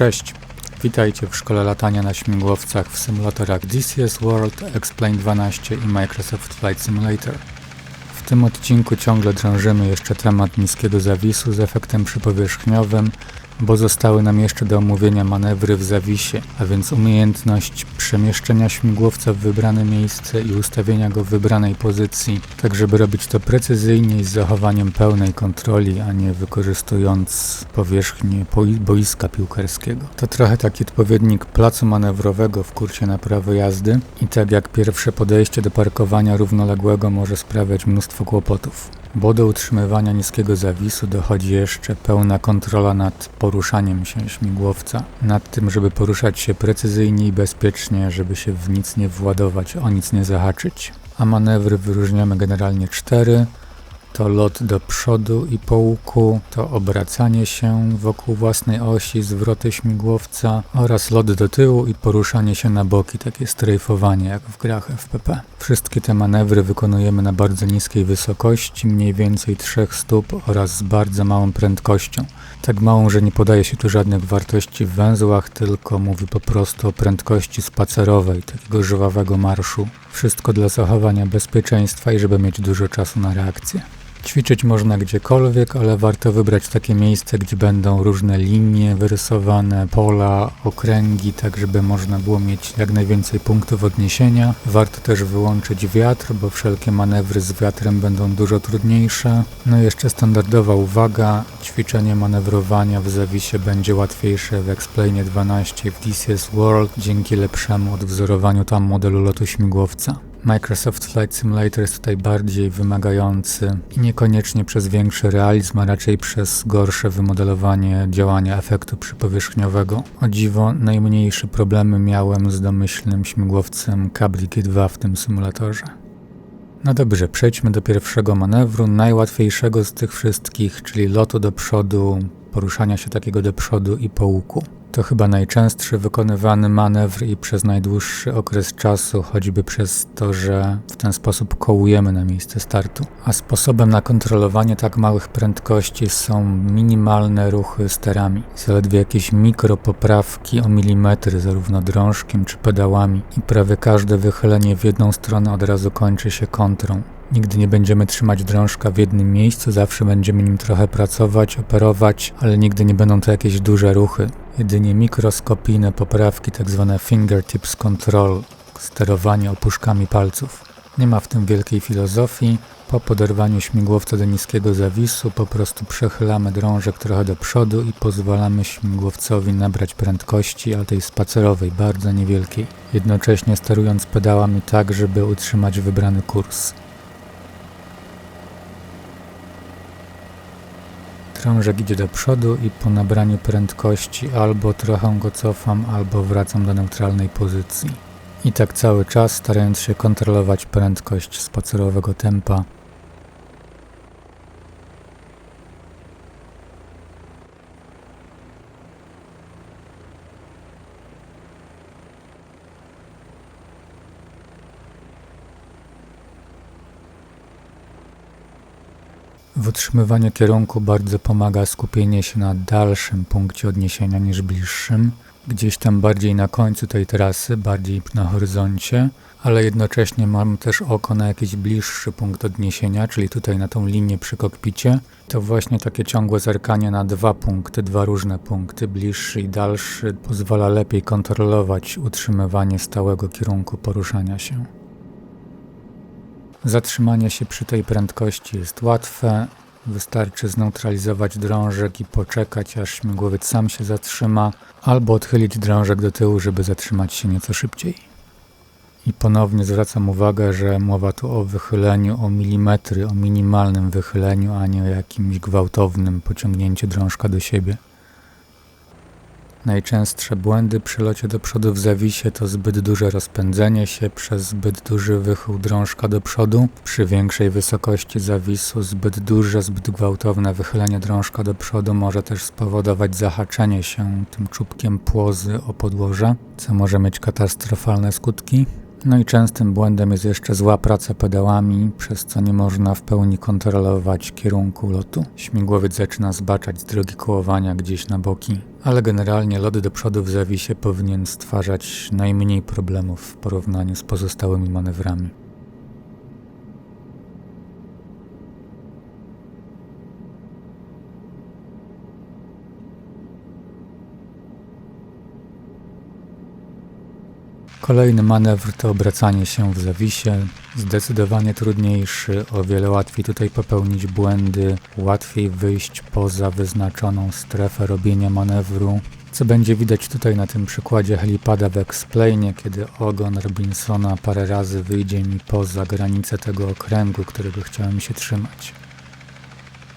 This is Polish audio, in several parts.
Cześć, witajcie w szkole latania na śmigłowcach w symulatorach DCS World, X-Plane 12 i Microsoft Flight Simulator. W tym odcinku ciągle drążymy jeszcze temat niskiego zawisu z efektem przypowierzchniowym, bo zostały nam jeszcze do omówienia manewry w zawisie, a więc umiejętność przemieszczenia śmigłowca w wybrane miejsce i ustawienia go w wybranej pozycji, tak żeby robić to precyzyjnie i z zachowaniem pełnej kontroli, a nie wykorzystując powierzchnię boiska piłkarskiego. To trochę taki odpowiednik placu manewrowego w kursie na prawo jazdy i tak jak pierwsze podejście do parkowania równoległego może sprawiać mnóstwo kłopotów bo do utrzymywania niskiego zawisu dochodzi jeszcze pełna kontrola nad poruszaniem się śmigłowca, nad tym, żeby poruszać się precyzyjnie i bezpiecznie, żeby się w nic nie władować, o nic nie zahaczyć. A manewry wyróżniamy generalnie cztery to lot do przodu i po łuku, to obracanie się wokół własnej osi, zwroty śmigłowca oraz lot do tyłu i poruszanie się na boki, takie strajfowanie jak w grach FPP. Wszystkie te manewry wykonujemy na bardzo niskiej wysokości, mniej więcej 3 stóp oraz z bardzo małą prędkością. Tak małą, że nie podaje się tu żadnych wartości w węzłach, tylko mówi po prostu o prędkości spacerowej, takiego żwawego marszu. Wszystko dla zachowania bezpieczeństwa i żeby mieć dużo czasu na reakcję. Ćwiczyć można gdziekolwiek, ale warto wybrać takie miejsce, gdzie będą różne linie wyrysowane, pola, okręgi, tak żeby można było mieć jak najwięcej punktów odniesienia. Warto też wyłączyć wiatr, bo wszelkie manewry z wiatrem będą dużo trudniejsze. No i jeszcze standardowa uwaga, ćwiczenie manewrowania w zawisie będzie łatwiejsze w Explainie 12 w DCS World dzięki lepszemu odwzorowaniu tam modelu lotu śmigłowca. Microsoft Flight Simulator jest tutaj bardziej wymagający i niekoniecznie przez większy realizm, a raczej przez gorsze wymodelowanie działania efektu przypowierzchniowego. O dziwo, najmniejsze problemy miałem z domyślnym śmigłowcem Cabriki 2 w tym symulatorze. No dobrze, przejdźmy do pierwszego manewru, najłatwiejszego z tych wszystkich, czyli lotu do przodu, poruszania się takiego do przodu i po łuku. To chyba najczęstszy wykonywany manewr i przez najdłuższy okres czasu, choćby przez to, że w ten sposób kołujemy na miejsce startu. A sposobem na kontrolowanie tak małych prędkości są minimalne ruchy sterami. Zaledwie jakieś mikropoprawki o milimetry, zarówno drążkiem czy pedałami i prawie każde wychylenie w jedną stronę od razu kończy się kontrą. Nigdy nie będziemy trzymać drążka w jednym miejscu, zawsze będziemy nim trochę pracować, operować, ale nigdy nie będą to jakieś duże ruchy. Jedynie mikroskopijne poprawki, tzw. Tak fingertips control, sterowanie opuszkami palców. Nie ma w tym wielkiej filozofii. Po poderwaniu śmigłowca do niskiego zawisu po prostu przechylamy drążek trochę do przodu i pozwalamy śmigłowcowi nabrać prędkości, ale tej spacerowej, bardzo niewielkiej, jednocześnie sterując pedałami tak, żeby utrzymać wybrany kurs. Krążek idzie do przodu i po nabraniu prędkości albo trochę go cofam, albo wracam do neutralnej pozycji. I tak cały czas, starając się kontrolować prędkość spacerowego tempa W utrzymywaniu kierunku bardzo pomaga skupienie się na dalszym punkcie odniesienia niż bliższym, gdzieś tam bardziej na końcu tej trasy, bardziej na horyzoncie, ale jednocześnie mam też oko na jakiś bliższy punkt odniesienia, czyli tutaj na tą linię przy kokpicie. To właśnie takie ciągłe zerkanie na dwa punkty, dwa różne punkty, bliższy i dalszy, pozwala lepiej kontrolować utrzymywanie stałego kierunku poruszania się. Zatrzymanie się przy tej prędkości jest łatwe. Wystarczy zneutralizować drążek i poczekać, aż śmigłowiec sam się zatrzyma, albo odchylić drążek do tyłu, żeby zatrzymać się nieco szybciej. I ponownie zwracam uwagę, że mowa tu o wychyleniu o milimetry, o minimalnym wychyleniu, a nie o jakimś gwałtownym pociągnięciu drążka do siebie. Najczęstsze błędy przy locie do przodu w zawisie to zbyt duże rozpędzenie się przez zbyt duży wychył drążka do przodu. Przy większej wysokości zawisu zbyt duże, zbyt gwałtowne wychylenie drążka do przodu może też spowodować zahaczenie się tym czubkiem płozy o podłoże, co może mieć katastrofalne skutki. No i częstym błędem jest jeszcze zła praca pedałami, przez co nie można w pełni kontrolować kierunku lotu. Śmigłowiec zaczyna zbaczać z drogi kołowania gdzieś na boki, ale generalnie lot do przodu w zawisie powinien stwarzać najmniej problemów w porównaniu z pozostałymi manewrami. Kolejny manewr to obracanie się w zawisie. Zdecydowanie trudniejszy, o wiele łatwiej tutaj popełnić błędy, łatwiej wyjść poza wyznaczoną strefę robienia manewru. Co będzie widać tutaj na tym przykładzie helipada w Explainie, kiedy ogon Robinsona parę razy wyjdzie mi poza granicę tego okręgu, którego chciałem się trzymać.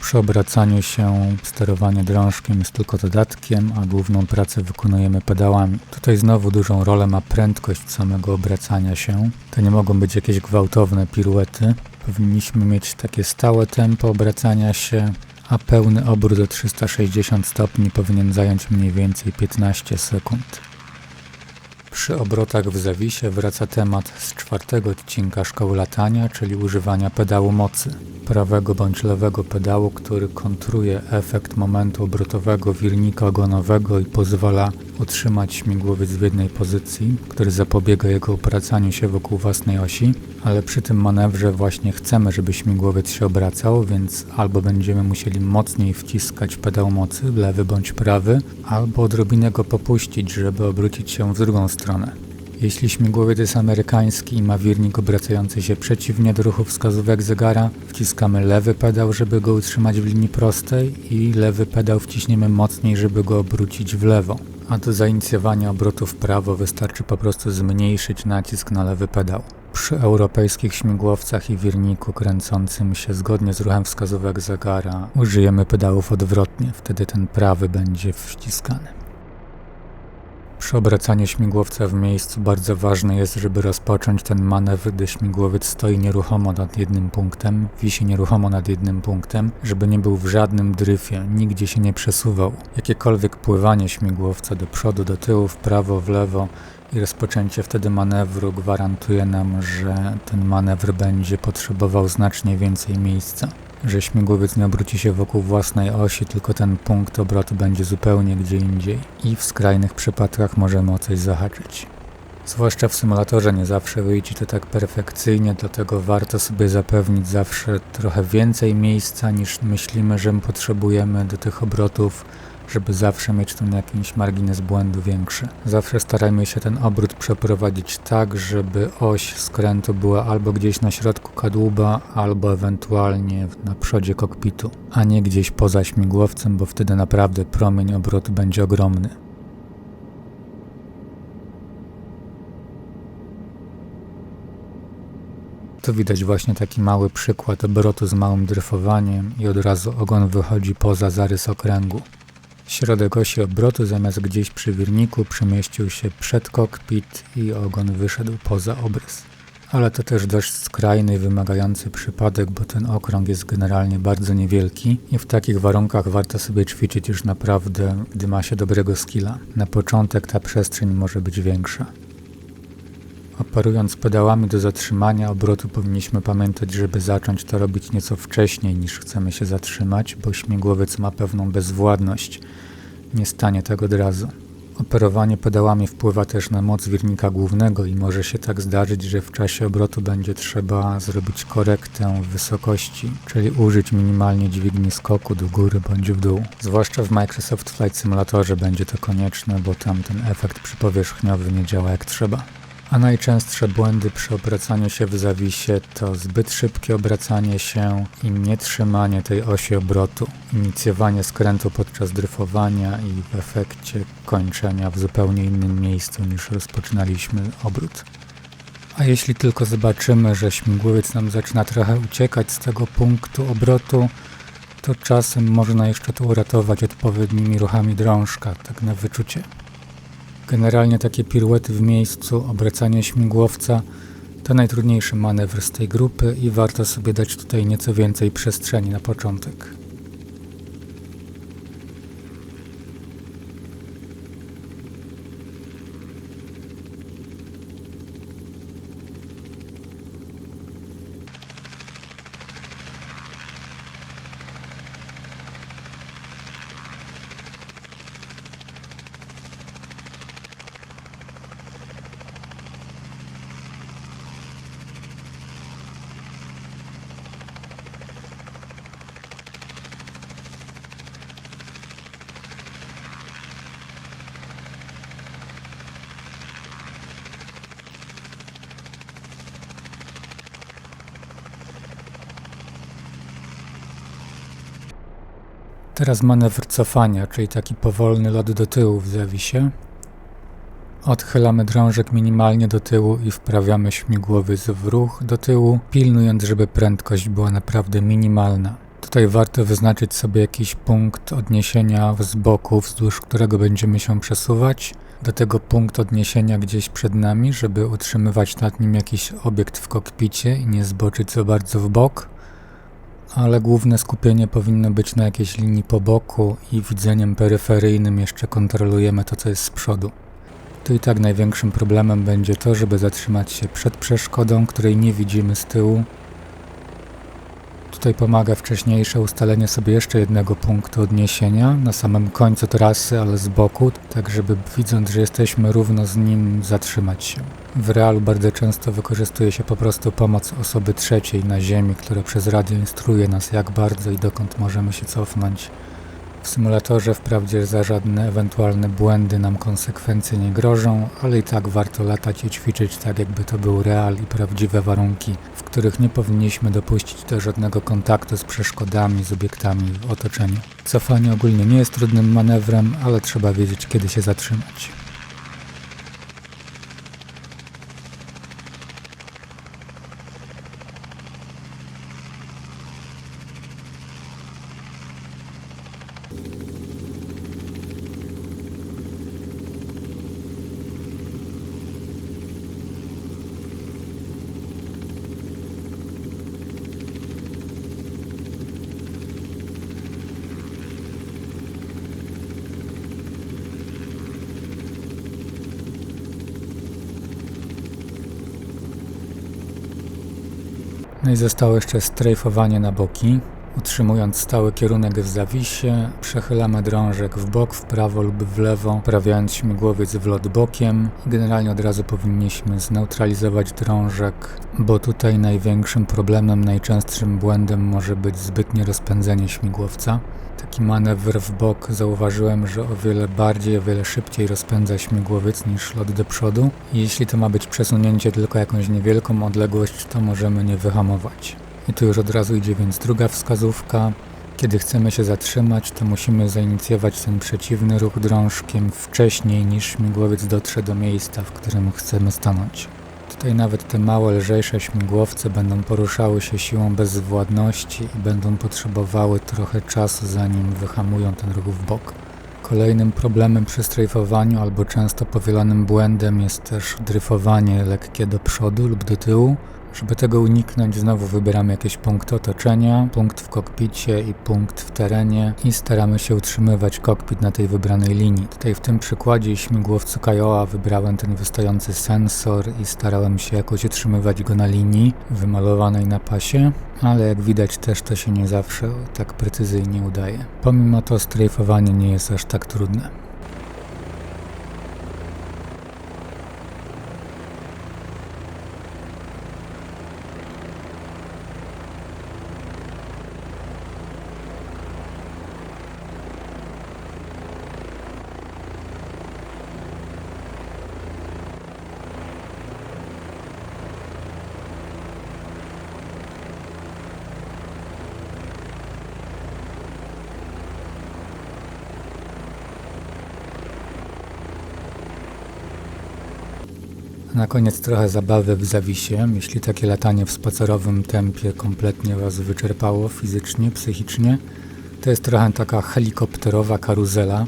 Przy obracaniu się sterowanie drążkiem jest tylko dodatkiem, a główną pracę wykonujemy pedałami. Tutaj znowu dużą rolę ma prędkość samego obracania się. To nie mogą być jakieś gwałtowne piruety. Powinniśmy mieć takie stałe tempo obracania się, a pełny obrót o 360 stopni powinien zająć mniej więcej 15 sekund. Przy obrotach w zawisie wraca temat z czwartego odcinka Szkoły Latania, czyli używania pedału mocy. Prawego bądź lewego pedału, który kontruje efekt momentu obrotowego wirnika ogonowego i pozwala utrzymać śmigłowiec w jednej pozycji, który zapobiega jego obracaniu się wokół własnej osi, ale przy tym manewrze właśnie chcemy, żeby śmigłowiec się obracał, więc albo będziemy musieli mocniej wciskać pedał mocy, lewy bądź prawy, albo odrobinę go popuścić, żeby obrócić się w drugą stronę. Jeśli śmigłowiec jest amerykański i ma wirnik obracający się przeciwnie do ruchu wskazówek zegara, wciskamy lewy pedał, żeby go utrzymać w linii prostej i lewy pedał wciśniemy mocniej, żeby go obrócić w lewo. A do zainicjowania obrotu w prawo wystarczy po prostu zmniejszyć nacisk na lewy pedał. Przy europejskich śmigłowcach i wirniku kręcącym się zgodnie z ruchem wskazówek zegara użyjemy pedałów odwrotnie, wtedy ten prawy będzie wciskany. Przy obracaniu śmigłowca w miejscu bardzo ważne jest, żeby rozpocząć ten manewr, gdy śmigłowiec stoi nieruchomo nad jednym punktem, wisi nieruchomo nad jednym punktem, żeby nie był w żadnym dryfie, nigdzie się nie przesuwał. Jakiekolwiek pływanie śmigłowca do przodu, do tyłu, w prawo, w lewo i rozpoczęcie wtedy manewru gwarantuje nam, że ten manewr będzie potrzebował znacznie więcej miejsca że śmigłowiec nie obróci się wokół własnej osi, tylko ten punkt obrotu będzie zupełnie gdzie indziej i w skrajnych przypadkach możemy o coś zahaczyć. Zwłaszcza w symulatorze nie zawsze wyjdzie to tak perfekcyjnie, dlatego warto sobie zapewnić zawsze trochę więcej miejsca niż myślimy, że potrzebujemy do tych obrotów żeby zawsze mieć ten jakiś margines błędu większy. Zawsze starajmy się ten obrót przeprowadzić tak, żeby oś skrętu była albo gdzieś na środku kadłuba, albo ewentualnie na przodzie kokpitu, a nie gdzieś poza śmigłowcem, bo wtedy naprawdę promień obrotu będzie ogromny. Tu widać właśnie taki mały przykład obrotu z małym dryfowaniem i od razu ogon wychodzi poza zarys okręgu. Środek osi obrotu zamiast gdzieś przy wirniku przemieścił się przed kokpit i ogon wyszedł poza obrys. Ale to też dość skrajny wymagający przypadek, bo ten okrąg jest generalnie bardzo niewielki i w takich warunkach warto sobie ćwiczyć już naprawdę, gdy ma się dobrego skilla. Na początek ta przestrzeń może być większa. Operując pedałami do zatrzymania obrotu powinniśmy pamiętać, żeby zacząć to robić nieco wcześniej niż chcemy się zatrzymać, bo śmigłowiec ma pewną bezwładność. Nie stanie tego od razu. Operowanie pedałami wpływa też na moc wirnika głównego i może się tak zdarzyć, że w czasie obrotu będzie trzeba zrobić korektę wysokości, czyli użyć minimalnie dźwigni skoku do góry bądź w dół. Zwłaszcza w Microsoft Flight Simulatorze będzie to konieczne, bo tam ten efekt przypowierzchniowy nie działa jak trzeba. A najczęstsze błędy przy obracaniu się w zawisie to zbyt szybkie obracanie się i nietrzymanie tej osi obrotu, inicjowanie skrętu podczas dryfowania i w efekcie kończenia w zupełnie innym miejscu niż rozpoczynaliśmy obrót. A jeśli tylko zobaczymy, że śmigłowiec nam zaczyna trochę uciekać z tego punktu obrotu, to czasem można jeszcze to uratować odpowiednimi ruchami drążka, tak na wyczucie. Generalnie takie piruety w miejscu, obracanie śmigłowca to najtrudniejszy manewr z tej grupy i warto sobie dać tutaj nieco więcej przestrzeni na początek. Teraz manewr cofania, czyli taki powolny lot do tyłu w zawisie. Odchylamy drążek minimalnie do tyłu i wprawiamy śmigłowiec w ruch do tyłu, pilnując, żeby prędkość była naprawdę minimalna. Tutaj warto wyznaczyć sobie jakiś punkt odniesienia z boku, wzdłuż którego będziemy się przesuwać. Do tego punkt odniesienia gdzieś przed nami, żeby utrzymywać nad nim jakiś obiekt w kokpicie i nie zboczyć za bardzo w bok. Ale główne skupienie powinno być na jakiejś linii po boku i widzeniem peryferyjnym jeszcze kontrolujemy to, co jest z przodu. Tu i tak największym problemem będzie to, żeby zatrzymać się przed przeszkodą, której nie widzimy z tyłu. Tutaj pomaga wcześniejsze ustalenie sobie jeszcze jednego punktu odniesienia na samym końcu trasy, ale z boku, tak żeby widząc, że jesteśmy równo z nim, zatrzymać się. W realu bardzo często wykorzystuje się po prostu pomoc osoby trzeciej na ziemi, która przez radio instruuje nas jak bardzo i dokąd możemy się cofnąć. W symulatorze wprawdzie za żadne ewentualne błędy nam konsekwencje nie grożą, ale i tak warto latać i ćwiczyć tak, jakby to był real i prawdziwe warunki, w których nie powinniśmy dopuścić do żadnego kontaktu z przeszkodami, z obiektami w otoczeniu. Cofanie ogólnie nie jest trudnym manewrem, ale trzeba wiedzieć, kiedy się zatrzymać. No i zostało jeszcze strajfowanie na boki. Utrzymując stały kierunek w zawisie, przechylamy drążek w bok, w prawo lub w lewo, prawiając śmigłowiec w lot bokiem. Generalnie od razu powinniśmy zneutralizować drążek, bo tutaj największym problemem, najczęstszym błędem może być zbytnie rozpędzenie śmigłowca. Taki manewr w bok zauważyłem, że o wiele bardziej, o wiele szybciej rozpędza śmigłowiec niż lot do przodu. Jeśli to ma być przesunięcie tylko jakąś niewielką odległość, to możemy nie wyhamować. I tu już od razu idzie więc druga wskazówka. Kiedy chcemy się zatrzymać, to musimy zainicjować ten przeciwny ruch drążkiem wcześniej niż śmigłowiec dotrze do miejsca, w którym chcemy stanąć. Tutaj nawet te małe, lżejsze śmigłowce będą poruszały się siłą bezwładności i będą potrzebowały trochę czasu, zanim wyhamują ten ruch w bok. Kolejnym problemem przy strajfowaniu albo często powielanym błędem jest też dryfowanie lekkie do przodu lub do tyłu. Żeby tego uniknąć, znowu wybieramy jakieś punkty otoczenia, punkt w kokpicie i punkt w terenie i staramy się utrzymywać kokpit na tej wybranej linii. Tutaj w tym przykładzie śmigłowcu Kiowa wybrałem ten wystający sensor i starałem się jakoś utrzymywać go na linii wymalowanej na pasie, ale jak widać też to się nie zawsze tak precyzyjnie udaje. Pomimo to strajfowanie nie jest aż tak trudne. Na koniec trochę zabawy w zawisie. Jeśli takie latanie w spacerowym tempie kompletnie Was wyczerpało fizycznie, psychicznie, to jest trochę taka helikopterowa karuzela.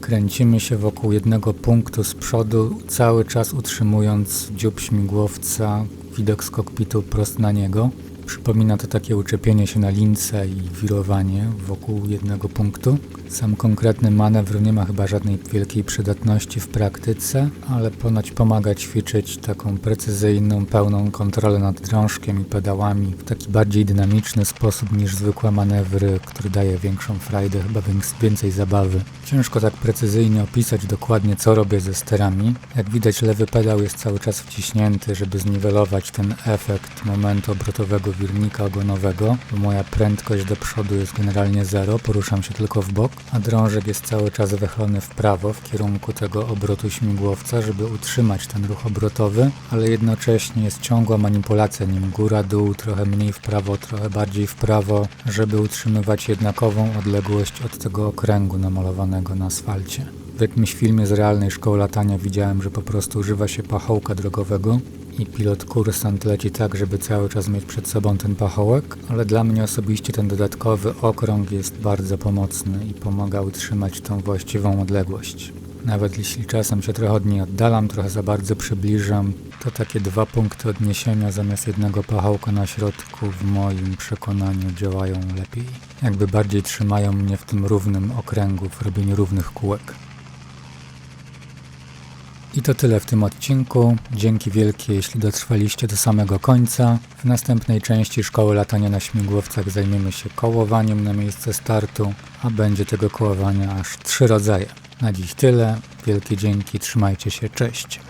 Kręcimy się wokół jednego punktu z przodu, cały czas utrzymując dziób śmigłowca, widok z kokpitu prost na niego. Przypomina to takie uczepienie się na lince i wirowanie wokół jednego punktu. Sam konkretny manewr nie ma chyba żadnej wielkiej przydatności w praktyce, ale ponoć pomaga ćwiczyć taką precyzyjną, pełną kontrolę nad drążkiem i pedałami w taki bardziej dynamiczny sposób niż zwykłe manewry, który daje większą frajdę, chyba więcej zabawy. Ciężko tak precyzyjnie opisać dokładnie co robię ze sterami. Jak widać lewy pedał jest cały czas wciśnięty, żeby zniwelować ten efekt momentu obrotowego wirnika ogonowego, bo moja prędkość do przodu jest generalnie zero, poruszam się tylko w bok, a drążek jest cały czas wychylony w prawo w kierunku tego obrotu śmigłowca, żeby utrzymać ten ruch obrotowy, ale jednocześnie jest ciągła manipulacja nim góra-dół, trochę mniej w prawo, trochę bardziej w prawo, żeby utrzymywać jednakową odległość od tego okręgu namalowanego na asfalcie. W jakimś filmie z realnej szkoły latania widziałem, że po prostu używa się pachołka drogowego i pilot kursant leci tak, żeby cały czas mieć przed sobą ten pachołek, ale dla mnie osobiście ten dodatkowy okrąg jest bardzo pomocny i pomaga utrzymać tą właściwą odległość. Nawet jeśli czasem się trochę od niej oddalam, trochę za bardzo przybliżam, to takie dwa punkty odniesienia zamiast jednego pachołka na środku w moim przekonaniu działają lepiej. Jakby bardziej trzymają mnie w tym równym okręgu, w robieniu równych kółek. I to tyle w tym odcinku. Dzięki wielkie, jeśli dotrwaliście do samego końca. W następnej części Szkoły Latania na Śmigłowcach zajmiemy się kołowaniem na miejsce startu, a będzie tego kołowania aż trzy rodzaje. Na dziś tyle. Wielkie dzięki, trzymajcie się, cześć.